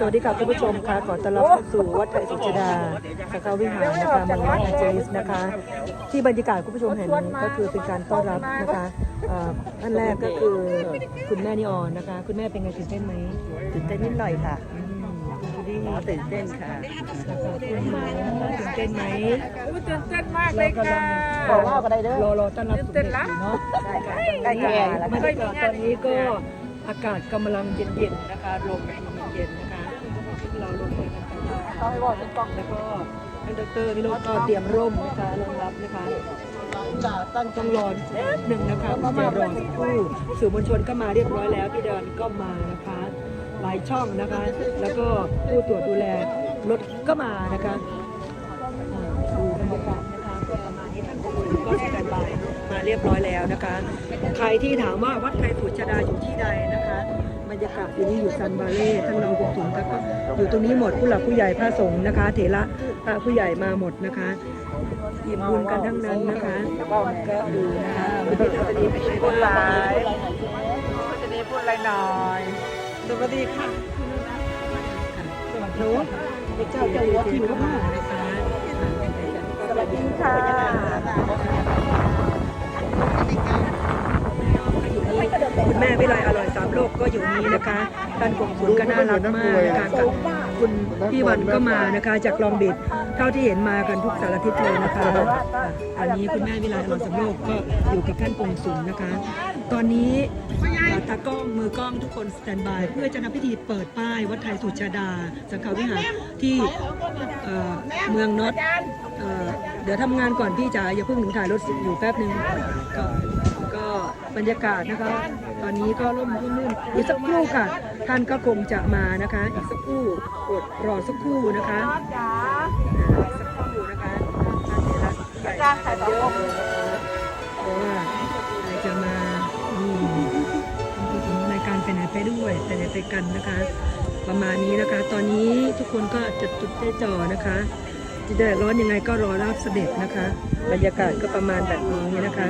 สวัสดีค่ะคุณผู้ชมค่ะขอต้อนรับเข้าสู่วัดไทยสุจดาสังฆวิหารนะคะเมืองลอสแองเจลิสนะคะ ที่บรรยากาศคุณผู้ชมเห็นก็คือเป็นการต้อนรับนะคะเอ่อท่านแรกก็คือคุณแม่นิออนนะคะ คุณแม่เป็นไงตื่นเต้นไหมตื่นเต้นนิดหน่อยค่ะอืมคุณดีอ๋อตื่นเต้นค่ะตื่นเต้นไหมอุ๊ยตื่นเต้นมากเลยค่ะบอกว่าก็ได้เด้อรอรอต้อนรับสมเด็จอยู่เนาะใช่ค่ะใกล้จะมาแล้วบรค่ะรยากาศตอนนี้ก็อากาศกำลังเย็นๆนะคะลม เขาให้บอกเป็นกล้องแล้วก็ท่านดรวิโรจน์ก็เตรียมร่มนะคะรองรับนะคะจ่าตั้งต้องรอแป๊บหนึ่งนะคะจะรอสักครู่สื่อมวลชนก็มาเรียบร้อยแล้วพี่เดินก็มานะคะหลายช่องนะคะ แล้วก็ผู้ตรวจดูแลรถก็มานะคะอ่าดูบรรยากาศนะคะก็ประมาณนี้ท่านผู้ชมก็สแตนบายมาเรียบร้อยแล้วนะคะ ใครที่ถามว่าวัดไทยผุชดาอยู่ที่ใดนะคะ บรรยากาศอยู่นี่อยู่ซันบาเล่ท่านรองกงสุลก็อยู่ตรงนี้หมดผู้หลักผู้ใหญ่พระสงฆ์นะคะ เถระพระผู้ใหญ่มาหมดนะคะอิ่มบุญกันทั้งนั้นนะคะก็ดูนะคะวันนี้ท่านดีเป็นไงพูดหบ้าลางยจะนี้พูดอะไรหน่อยสวัสดีค่ะสวัสดีเจ้าเจ้าหัวที่อยู่ข้างหน้านะคะสวัสดีค่ะ คุณแม่วิไลอร่อยสามโลกก็อยู่นี่นะคะท่านกงสุลก็น่ารักมากนะคะกับคุณพี่วันก็มานะคะจากลองบิดเท่าที่เห็นมากันทุกสารทิศเลยนะคะอันนี้คุณแม่วิไลอร่อยสามโลกก็อยู่กับท่านกงสุลนะคะ ตอนนี้ตากล้องมือกล้องทุกคนสแตนบายเพื่อจะทำพิธีเปิดป้ายวัดไทยสุชาดา สังฆวิหารที่เมืองน็อตเดี๋ยวทำงานก่อนพี่จ๋าอย่าเพิ่งหนูถ่ายรถอยู่แป๊บหนึ่งก็ก็ บรรยากาศนะคะ ตอนนี้ก็ร่มรื่นอีกสักครู่ค่ะ ท่านก็คงจะมานะคะ อีกสักครู่อดรอสักครู่นะคะจ๋าอ่าอีกสักครู่นะคะท่านเถระใส่เยอะเลยนะคะเพราะว่าใครจะมาอืมพูถึงรายการไปไหนไปด้วยไปไหนไปกันนะคะ ประมาณนี้นะคะ ตอนนี้ทุกคนก็จะจุดได้จอนะคะจะแดดร้อนยังไงก็รอรับเสด็จนะคะ บรรยากาศก็ประมาณแบบนี้นะคะ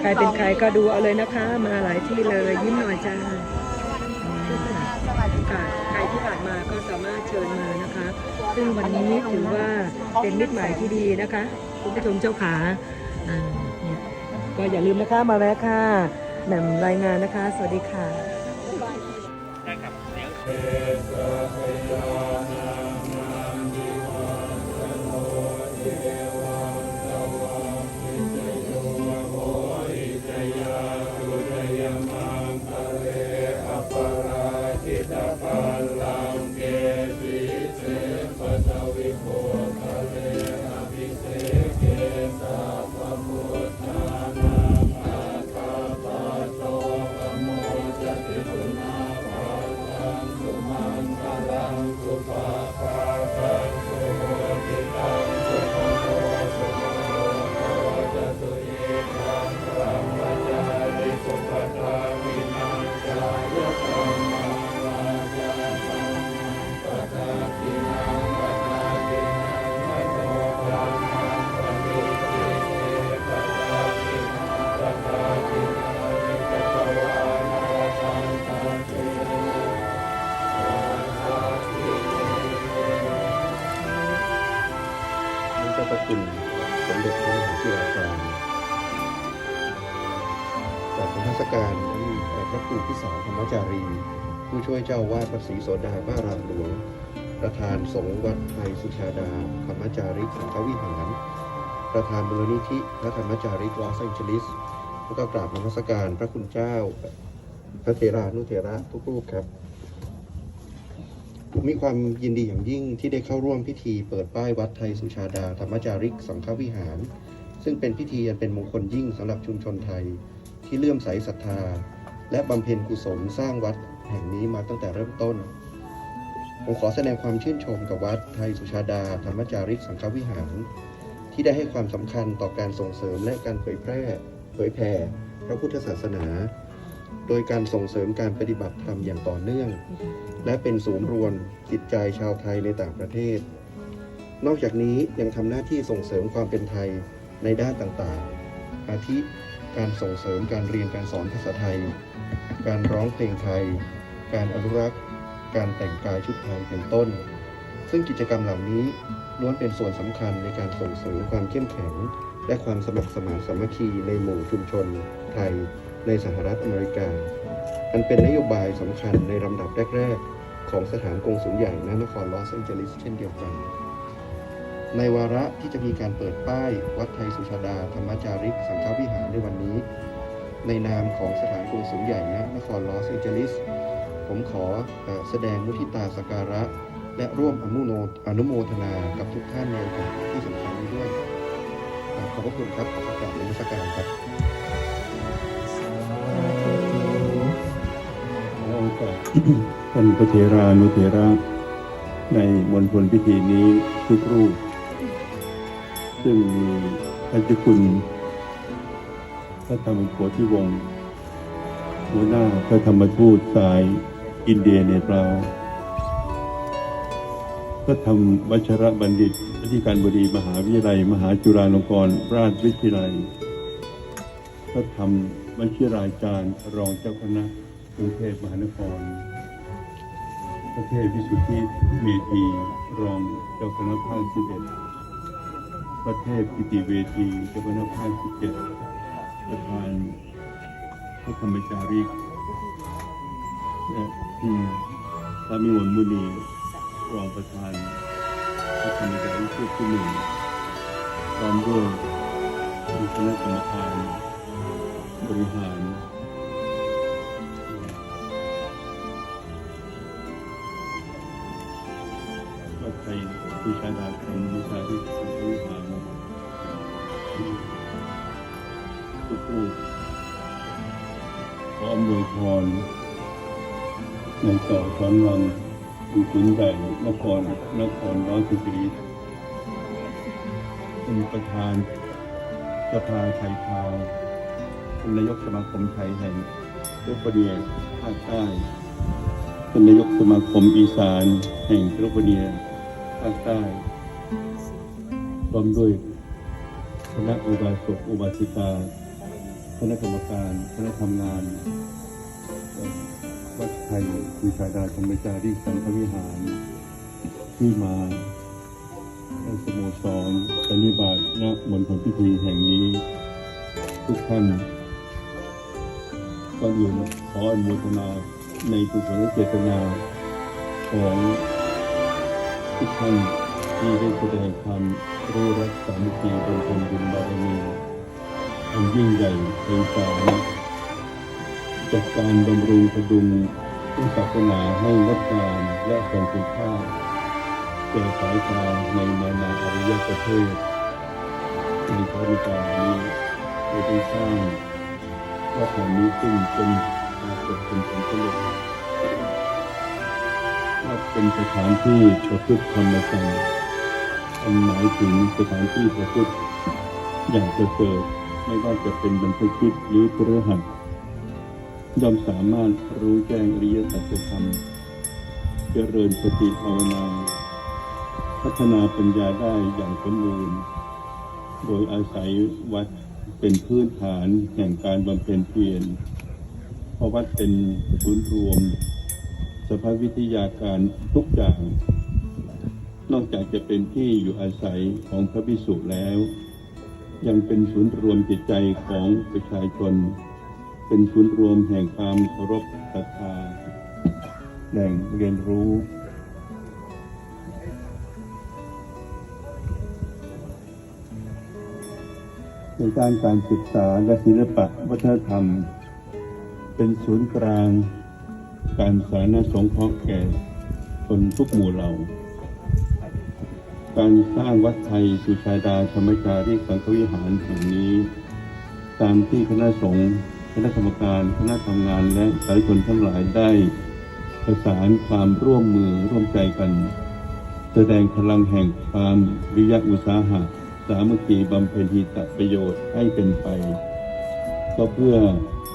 ใครเป็นใครก็ดูเอาเลยนะคะ มาหลายที่เลยยิ้มหน่อยจ้าใครที่ผ่านมาก็สามารถเชิญมานะคะ ซึ่งวันนี้ถือว่าเป็นมิตรหมายที่ดีนะคะคุณผู้ชมเจ้าขาเนี่ยก็อย่าลืมนะคะมาแวะค่ะแหม่มรายงานนะคะ สวัสดีค่ะ เจ้าวาดพระศรีโสดาพระอารามหลวง ประธานสงฆ์วัดไทยสุชาดาธรรมจาริกสังฆวิหาร ประธานมูลนิธิพระธรรมจาริกลอสแองเจลิส แล้วก็กราบนมัสการพระคุณเจ้า พระเถรานุเถระทุกรูปครับมีความยินดีอย่างยิ่งที่ได้เข้าร่วมพิธีเปิดป้ายวัดไทยสุชาดาธรรมจาริกสังฆวิหาร ซึ่งเป็นพิธีอันเป็นมงคลยิ่งสำหรับชุมชนไทยที่เลื่อมใสศรัทธา และบำเพ็ญกุศลสร้างวัด แห่งนี้มาตั้งแต่เริ่มต้น ผมขอแสดงความชื่นชมกับวัดไทยสุชาดา ธรรมจาริกสังฆวิหาร ที่ได้ให้ความสำคัญต่อการส่งเสริมและการเผยแพร่ เผยแผ่พระพุทธศาสนา โดยการส่งเสริมการปฏิบัติธรรมอย่างต่อเนื่อง และเป็นศูนย์รวมจิตใจชาวไทยในต่างประเทศ นอกจากนี้ยังทำหน้าที่ส่งเสริมความเป็นไทยในด้านต่างๆ อาทิการส่งเสริมการเรียนการสอนภาษาไทย การร้องเพลงไทย การอนุรักษ์ การแต่งกายชุดไทยเป็นต้น ซึ่งกิจกรรมเหล่านี้ล้วนเป็นส่วนสำคัญในการส่งเสริมความเข้มแข็ง และความสมัครสมานสามัคคีในหมู่ชุมชนไทยในสหรัฐอเมริกา อันเป็นนโยบายสำคัญในลำดับแรก ๆ ของสถานกงสุลใหญ่ณนครลอสแองเจลิสเช่นเดียวกัน ในวาระที่จะมีการเปิดป้ายวัดไทยสุชาดาธรรมจาริกสังฆวิหารในวันนี้ ในนามของสถานกงสุลใหญ่ณนครลอสแองเจลิส ผมขออแสดงมุทิตาสการะ และร่วมอนุโมอนุโมทนากับทุกท่านในโอกาสที่สำคัญนี้ด้วย ขอบพระคุณครับขอกราบนมัสการครับอโอกาสท่านพระเถรานุเถระในมณฑลพิธีนี้ทุกรูป ซึ่งมีพระเจ้าคุณพระธรรมโพธิวงศ์หัวหน้าพระธรรมทูตสาย อินเดียเนปาลพระธรรมวัชระบัณฑิตอธิการบดีมหาวิทยาลัย มหาจุฬาลงกรณราชวิทยาลัย พระธรรมวชิราจารย์รองเจ้าคณะกรุงเทพมหานคร พระเทพวิสุทธิเมธีรองเจ้าคณะภาคสิบเอ็ดพระเทพกิติเวทีเจ้าคณะภาคสิบเจ็ดประธานพระธรรมจาริกและ ที่พระมิมลมุนีรองประธานพระธรรมจารชุดที่หนึ่งพร้อมด้วยคณะกรรมการบริหารวัดไทยผู้ชาดาคำบูชาที่สังฆวิหารทุกรูปขออำนวยพร สอนรำอยู่ขุนใหญ่นครนครร้อยสิบปีเป็นประธานสภาไทยพาวเป็นนายกสมาคมไทยแห่งเทพเดียภาคใต้เป็นนายกสมาคมอีสานแห่งเทพเดียภาคใต้พร้อมด้วยคณะอุบาสกอุบาสิกาคณะกรรมการคณะทำงาน วัดไทยคุชาดาธรรมจารีสังฆวิหาร ที่มาสโมสรปฏิบัติณมณฑลพิธีแห่งนี้ ทุกท่านก่อนอื่นขออนุโมทนาในกุศลเจตนาของทุกท่านที่ได้แสดงความรู้รักสามัคคีบนคนบุญบารมีอันยิ่งใหญ่เป็นสาร จัดการบำรุงพดุงพุทธศาสนาให้งดงามและทรงคุณค่าแก่สายตาในนานาอารยประเทศในพระวิจารนี้ได้ได้สร้างวัดแห่งนี้ขึ้นเป็นปรากฏเป็นผลสำเร็จว่าเป็นสถานที่ประพฤติธรรมจังอันหมายถึงสถานที่ประพฤติอย่างประเสริฐไม่ว่าจะเป็นบรรพชิตหรือพฤหัส ย่อมสามารถรู้แจ้งอริยสัจธรรม เจริญสติภาวนา พัฒนาปัญญาได้อย่างสมบูรณ์ โดยอาศัยวัดเป็นพื้นฐานแห่งการบำเพ็ญเพียร เพราะวัดเป็นศูนย์รวม สภาพวิทยาการทุกอย่าง นอกจากจะเป็นที่อยู่อาศัยของพระภิกษุแล้ว ยังเป็นศูนย์รวมจิตใจของประชาชน เป็นศูนย์รวมแห่งความเคารพศรัทธาแหล่งเรียนรู้ในด้านการศึกษาและศิลปะวัฒนธรรม เป็นศูนย์กลาง การสาธารณสงเคราะห์แก่คนทุกหมู่เหล่า การสร้างวัดไทยสุชาดาธรรมจารีสังฆวิหารแห่งนี้ ตามที่คณะสงฆ์ คณะกรรมการคณะทำงานและสายชนทั้งหลายได้ประสานความร่วมมือร่วมใจกัน แสดงพลังแห่งความวิยะอุตสาหะ สามัคคีบำเพ็ญหิตประโยชน์ให้เป็นไป ก็เพื่อ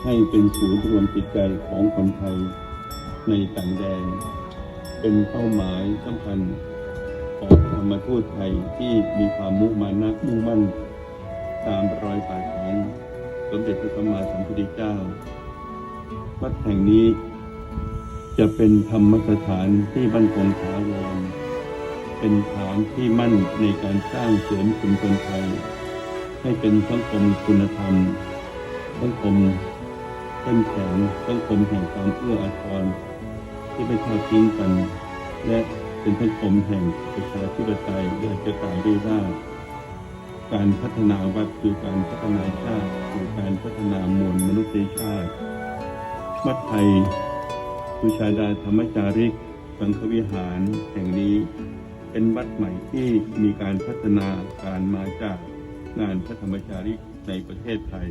ให้เป็นศูนย์รวมจิตใจของคนไทยในต่างแดน เป็นเป้าหมายสำคัญของธรรมทูตไทยที่มีความมุ่งมานมุ่งมั่นตามรอยบาทของ สมเด็จพระสัมมาสัมพุทธเจ้า วัดแห่งนี้จะเป็นธรรมสถานที่มั่นคงถาวรเป็นฐานที่มั่นในการสร้างเสริมชุมชนไทย ให้เป็นสังคมคุณธรรม สังคมเข้มแข็งสังคมแห่งความเอื้ออาทรที่ไม่ทอดทิ้งกัน และเป็นสังคมแห่งประชาธิปไตยและจะกล่าวได้ การพัฒนาวัดคือการพัฒนาชาติคือการพัฒนามวลมนุษยชาติ วัดไทยสุชาดาธรรมจาริก สังฆวิหารแห่งนี้ เป็นวัดใหม่ที่มีการพัฒนาการมาจากงานพระธรรมจาริกในประเทศไทย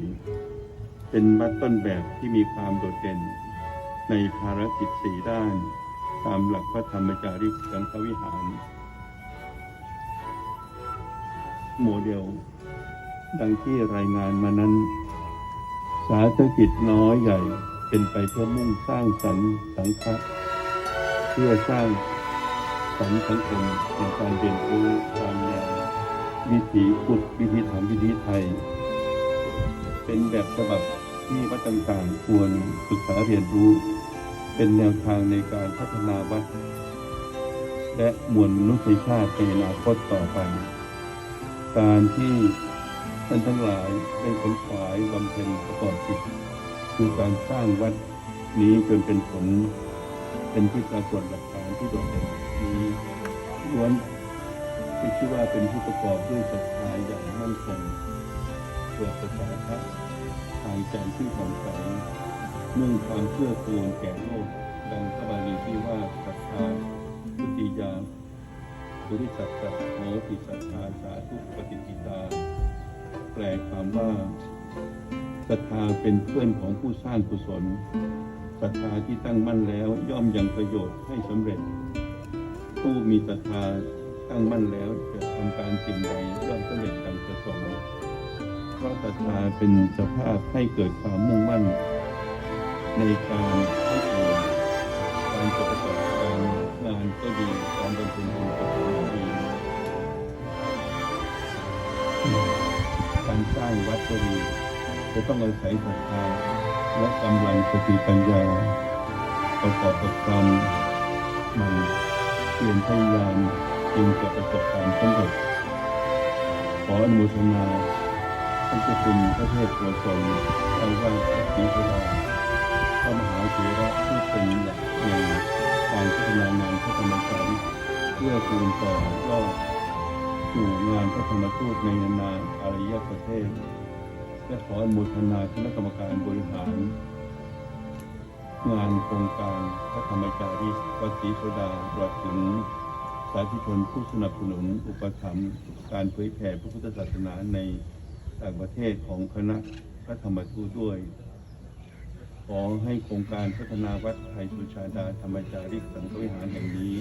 เป็นวัดต้นแบบที่มีความโดดเด่น ในภารกิจสี่ด้าน ตามหลักพระธรรมจาริกสังฆวิหาร โมเดล ดังที่รายงานมานั้น สาธารณกิจน้อยใหญ่เป็นไปเพื่อมุ่งสร้างสรรค์สังฆะเพื่อสร้างสรรค์สังคมในการเรียนรู้ตามแนววิถีพุทธวิถีธรรมวิถีไทย เป็นแบบฉบับที่วัดต่างๆควรศึกษาเรียนรู้ เป็นแนวทางในการพัฒนาวัด และมวลมนุษยชาติในอนาคตต่อไป การที่ท่านทั้งหลายได้ขนขวายบำเพ็ญประกอบจิตคือการสร้างวัดนี้จนเป็นผล เป็นที่ปรากฏหลักฐานที่โดดเด่นนี้ล้วนที่ชื่อว่าเป็นผู้ประกอบด้วยศรัทธาอย่างมั่นคงเกิดประสาททางใจที่ผ่องใสมุ่งความเพื่อกูลแก่โลกดังพระบาลีที่ว่าศรัทธาพุทธิยา บริสัทธะโหติสัทธาสาธุปฏิกิตา แปลความว่าศรัทธาเป็นเพื่อนของผู้สร้างกุศลศรัทธาที่ตั้งมั่นแล้วย่อมยังประโยชน์ให้สำเร็จ ผู้มีศรัทธาตั้งมั่นแล้วจะทำการสิ่งใดย่อมสำเร็จดังประสงค์เพราะศรัทธาเป็นสภาพให้เกิดความมุ่งมั่น ในการให้เกิดการประกอบการงานก็ดีการบำเพ็ญบุญก็ดี การสร้างวัดก็ดีจะต้องอาศัยศรัทธาและกำลังสติปัญญา ประกอบกับความมันเพียรพยายามจึงจะประสบความสำเร็จขออนุโมทนาท่านเจ้าคุณพระเทพโกศลเจ้าว่าพระศรีสุดาพระมหาเถระที่เป็นหลักในการพัฒนางานพระธรรมจารเพื่อคูณต่อยอด สู่งานพระธรรมทูตในนานาอารยประเทศและขออนุทนาคณะกรรมการบริหาร งานโครงการพระธรรมจารีวัดศรีโสดาตลอดถึงสาธุชนผู้สนับสนุนอุปถัมภ์การเผยแผ่พระพุทธศาสนาในต่างประเทศของคณะพระธรรมทูตด้วย ขอให้โครงการพัฒนาวัดไทยสุชาดาธรรมจาริกสังฆวิหารแห่งนี้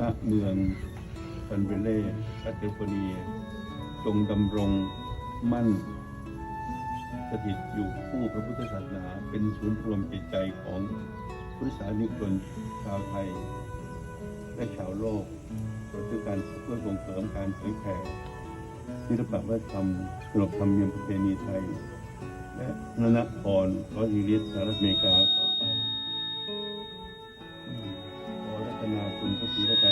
ณเมือง ซันเวเล่แคลิฟอร์เนีย จงดำรงมั่น สถิตอยู่คู่พระพุทธศาสนา เป็นศูนย์รวมจิตใจของพุทธศาสนิกชนชาวไทย และชาวโลกเพื่อการเพื่อส่งเสริมการเผยแผ่ศิลปวัฒนธรรมขนบธรรมเนียมประเพณีไทย และนนพรรออิริสสหรัฐอเมริกาต่อไปขอรัตนาคุณพระศรีรัตน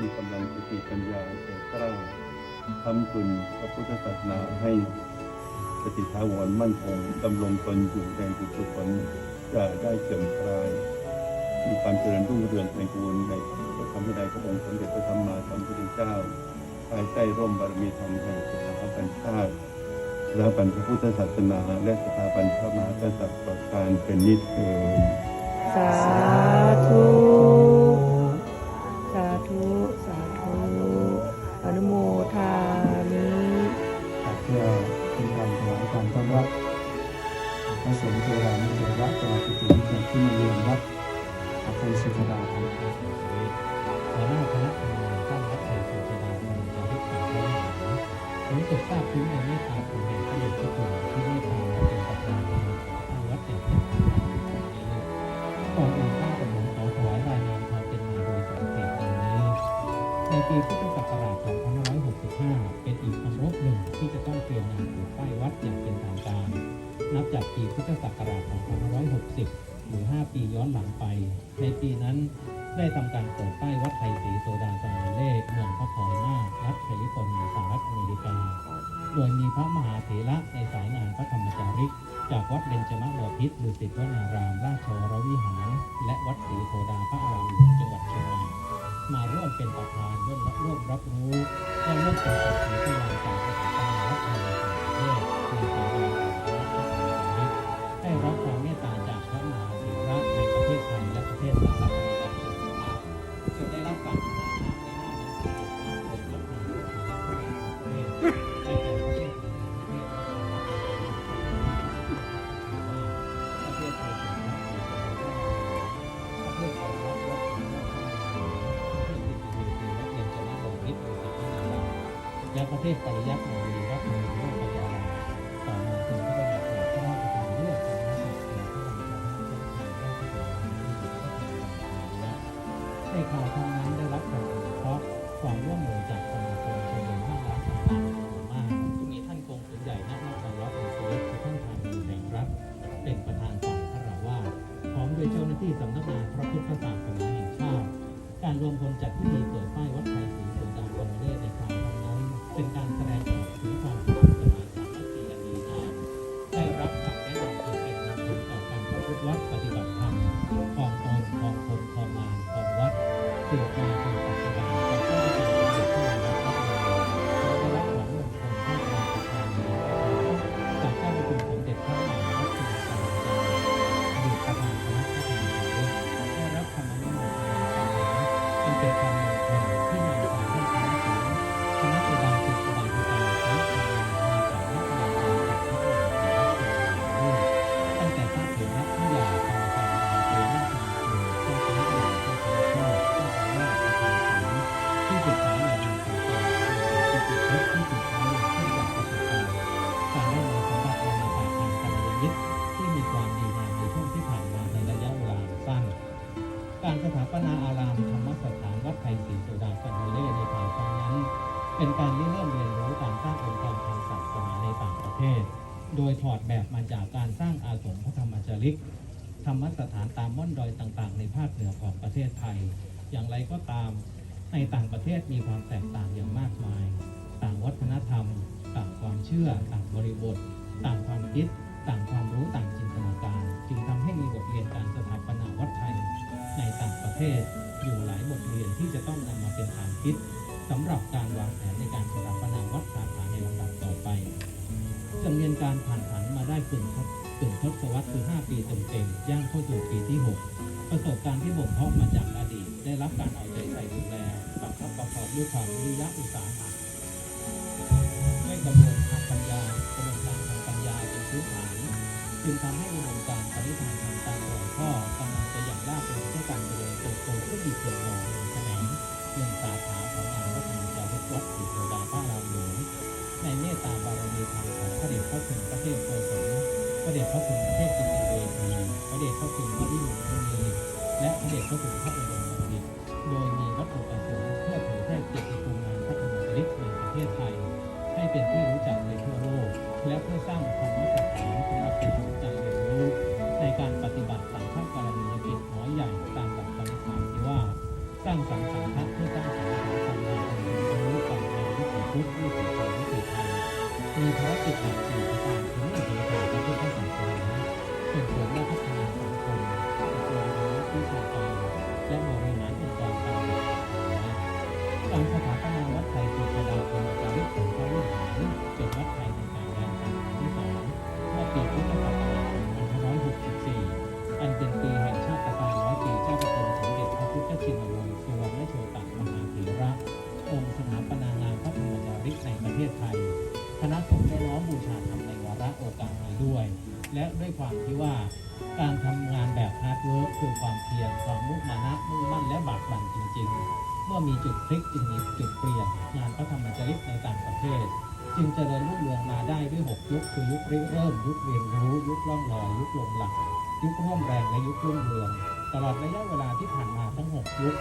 มีกำลังสติปัญญาแก่กล้าทำจุนพระพุทธศาสนาให้สติถาวรมั่นคงดำรงตนอยู่ในบุตรผลจะได้เสื่อมคลาย มีความเจริญรุ่งเรืองในบูรในพระธรรมวินัยพระองค์สมเด็จพระธรรมาสัมพุทธเจ้าภายใต้ร่มบารมีธรรมแห่งสถาบันชาติสถาบันพระพุทธศาสนา และสถาบันพระมหากษัตริย์ต่อการเป็นนิจเทินสาธุ นเทรานิเทระจังหวัดสุริเทร์เกิดขึ้นในเรือนวัดอาครสุดาครับหัวหน้าคณะทำงานสร้างวัดไทยสุชาดาธรรมจาริกสังฆวิหารผมสุดทราบถึงในเมตตา ตรดุสิตวนารามราชวรวิหาร และวัดศรีโพดาพระอารามหลวงจังหวัดเชียงรายมาร่วมเป็นประธานร่วมรับรู้และร่วมกันสักิจ เทศปริยัติ อดแบบมาจากการสร้างอาสมพระธรรมจริก ธรรมสถานตามม่อนดอยต่างๆ ในภาคเหนือของประเทศไทย อย่างไรก็ตามในต่างประเทศมีความแตกต่างอย่างมากมาย ต่างวัฒนธรรม ต่างความเชื่อ ต่างบริบท ต่างความคิด ต่างความรู้ต่างจินตนาการ จึงทำให้มีบทเรียนการสถาปนาวัดไทย ในต่างประเทศอยู่หลายบทเรียนที่จะต้องนำมาเป็นฐานคิดสำหรับการวางแผนในการสถาปนา ผันมาได้กึ่งทศกึ่งทศวรรษคือ 5 ปีเต็มๆย่างเข้าสู่ปีที่ 6 ประสบการณ์ที่บ่มเพาะมาจากอดีต ได้รับการเอาใจใส่ดูแลประคับประคองด้วยความวิริยะอุตสาหะด้วยกระบวนทางปัญญากระบวนการทางปัญญาเป็นพื้นฐานจึงทำให้อุดมการปณิธานทางการปล่อยพ่อกำลังจะอย่างราบรื่นด้วยการเจริญเติบโตขึ้นอีกส่วนหนึ่งหนึ่งแขนงหนึ่งสาขาของงานวัฒนจาริกวัดศรีโสดาพระรามหลวง ในเมตตาบารมีธรรมของพระเดชพระคุณพระเทพโกศลพระเดชพระคุณพระเทพกิติเวทีพระเดชพระคุณพระวิมุตติมุนีและพระเดชพระคุณพระองค์ ภารกิจหลัก และด้วยความที่ว่าการทำงานแบบฮาร์ดเวิร์คคือความเพียรความมุ่งมานะมุ่งมั่นและบากบั่นจริง ๆ เมื่อมีจุดพลิกจึงมีจุดเปลี่ยนงานพระธรรมจริกในต่างประเทศ จึงเจริญรุ่งเรืองมาได้ด้วย 6 ยุคคือยุคริเริ่ม ยุคเรียนรู้ ยุคล่องลอยยุคลงหลัก ยุคร่วมแรงและยุครุ่งเรือง ตลอดระยะเวลาที่ผ่านมาทั้ง 6 ยุค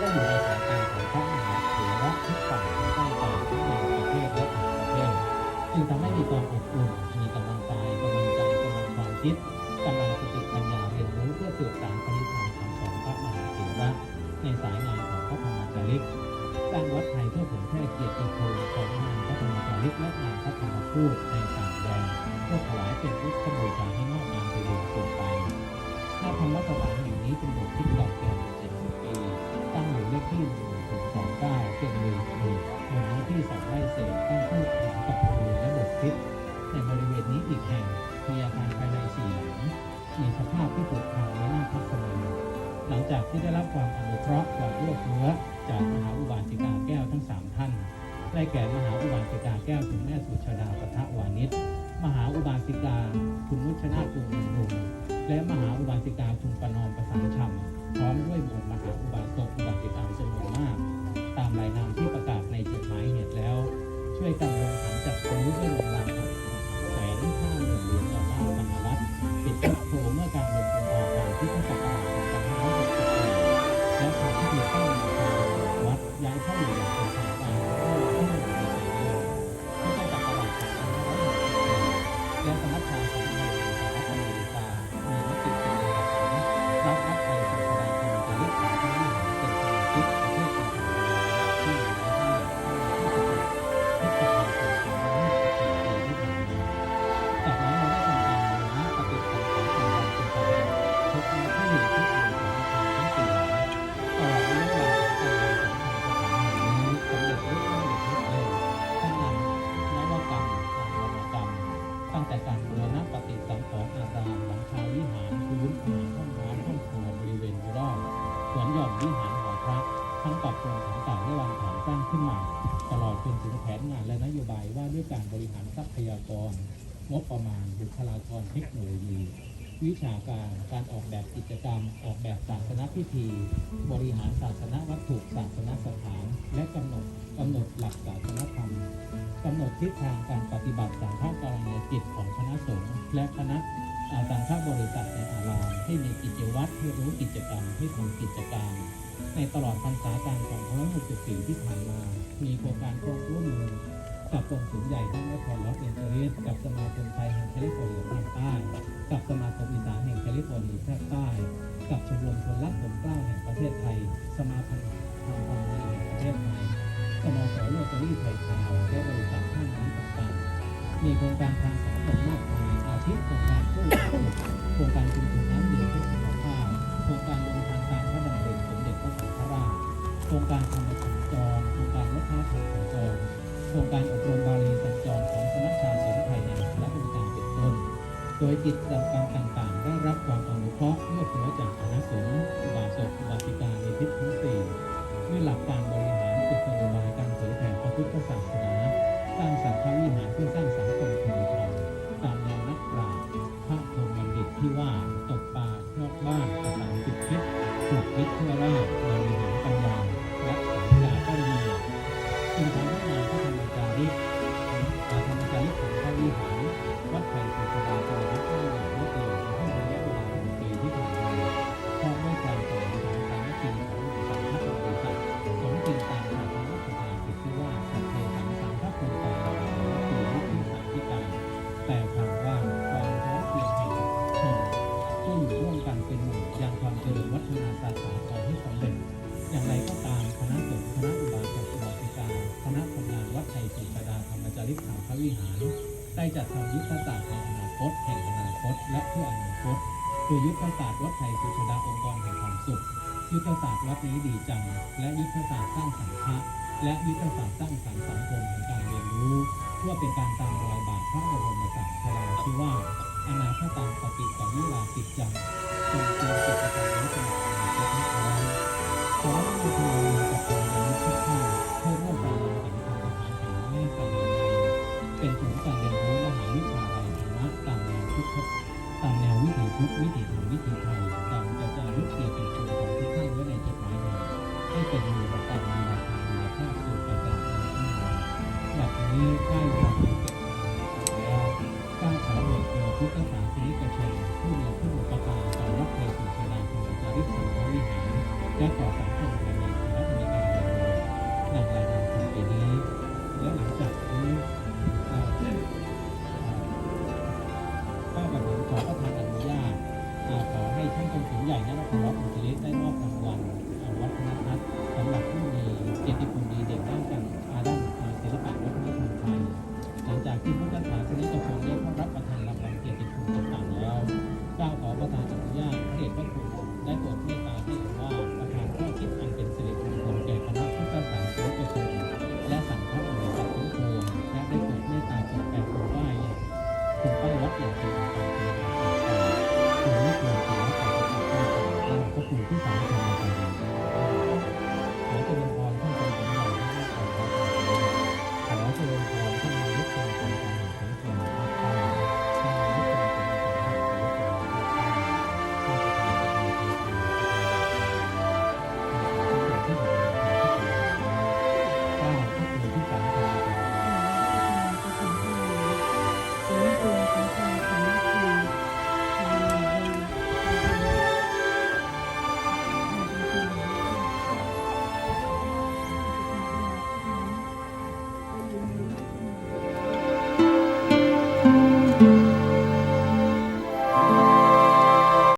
ก็อยู่ในสายตาของพระมหาเถระทุกฝ่ายทั้งใกล้ไกลทั้งในประเทศและต่างประเทศริก ชิตกำลังสติปัญญาเรียนรู้เพื่อสืบสานปณิธานคำสอนพระมหาเถระในสายงานของพระธรรมจาริกสร้างวัดไทยเพื่อเผยแพร่เกียรติภูมิของงานพระธรรมจาริกและงานพระธรรมพูดในต่างแดนเพื่อถวายเป็นพุทธบูชาให้นอกงามไปดูส่วนไปหน้าพระรัสถานแห่งนี้เป็นบทที่เก่าแก่เจ็ดสิบปี ตั้งอยู่เลขที่หนึ่งศูนย์สองเก้าเป็นเลยหนึ่งหนึ่ที่สองไร่เศษตั้งคู่กับประตูและบทถ์ทิศในบริเวณนี้อีกแห่ง มีอาคารภายในสี่หลัง มีสภาพที่ถูกพังและน่าพักสมัยหลังจากที่ได้รับความอนุเคราะห์ความเอื้อเฟื้อจากมหาอุบาสิกาแก้วทั้งสามท่าน ได้แก่มหาอุบาสิกาแก้วคุณแม่สุชาดาปทะวานิชมหาอุบาสิกาคุณนุชนาถวงศ์บำรุงและมหาอุบาสิกาคุณประนอมประสานชำพร้อมด้วยหมวดมหาอุบาสกอุบาสิกา พิธี บริหารศาสนวัตถุศาสนสถาน และกำหนดกำหนดหลักศาสนธรรมกำหนดทิศทางการปฏิบัติสังฆการณกิจของคณะสงฆ์และคณะอาสังฆบริษัทในอารามให้มีกิจวัตรให้รู้กิจกรรมให้ทำกิจการในตลอดพรรษาการ2564ที่ผ่านมา มีโครงการร่วมร่วมมือกับกรมศูนใหญ่ทั้งนครลอสแอนเจลิสกับสมาคมไทยแห่งแคลิฟอร์เนียภาคใต้ กับสมาคมอีสานแห่งแคลิฟอร์เนียภาคใต้ กับชมรมคนรักผมกล้าแห่งประเทศไทย สมาพันธ์ทางความดีแห่งประเทศไทยสโมสโรตารี่ไทยขาวและบริษัทห้างน้ำต่างๆมีโครงการทางสังคมมากมายอาทิโครงการผู้โครงการชุมชนน้ำดื่มเพื่อสุขภาพโครงการลงทานตามพระดำริสมเด็จพระสังฆราชโครงการธรรมสัญจรโครงการวัฒนธรรมสัญจรโครงการอบรมบาลีสัญจรของสมัชชาสงฆ์ไทยในและบริการเป็นต้น โดยกิจกรรมต่างๆ ได้รับความอนุเคราะห์เมื่อเหนือจากคณะสงฆ์บาศกบาติกาในทิศทั้งสี่ด้วยหลักการบริหารกุศโยบายการเผยแผ่พระพุทธศาสนา สร้างสรรค์พวิหารเพื่อสร้างสังคมคุณธรรมตามแนวนักปราชญ์พระพรหมบัณฑิตที่ว่า ญวัฒนาศาสนาขอให้สำเร็จ อย่างไรก็ตามคณะสงฆ์คณะอุบาสกอุบาสิกาคณะทำงานวัดไทยศรีกาดาธรรมจาริกขาพระวิหาร ได้จัดทำยุทธศาสตร์ในอนาคตแห่งอนาคต และเพื่ออนาคตคือยุทธศาสตร์วัดไทยสุชาดาองค์กรแห่งความสุข ยุทธศาสตร์วัดนี้ดีจัง และยุทธศาสตร์สร้างสังฆะและยุทธศาสตร์สร้างสรรค์สังคมแห่งการเรียนรู้เพื่อเป็นการตามรอยบาทพระบรมศาสดาชื่อว่าอนาคตังปฏิปวิลาติจัง ทุกวิถีของวิถีไทยเราจะจะยึดเกียรติชนของทุกท่านไว้ในจิตไม้เดิมให้เป็นมูลค่ามีราคามูลค่าสู่ประจักษ์ทั้งหลายแบบนี้ได้รับเกียรติแล้วก้าวขาเดินโดยพุทธศาสนิกชนผู้มีผู้อุปการ เลือ Thank you.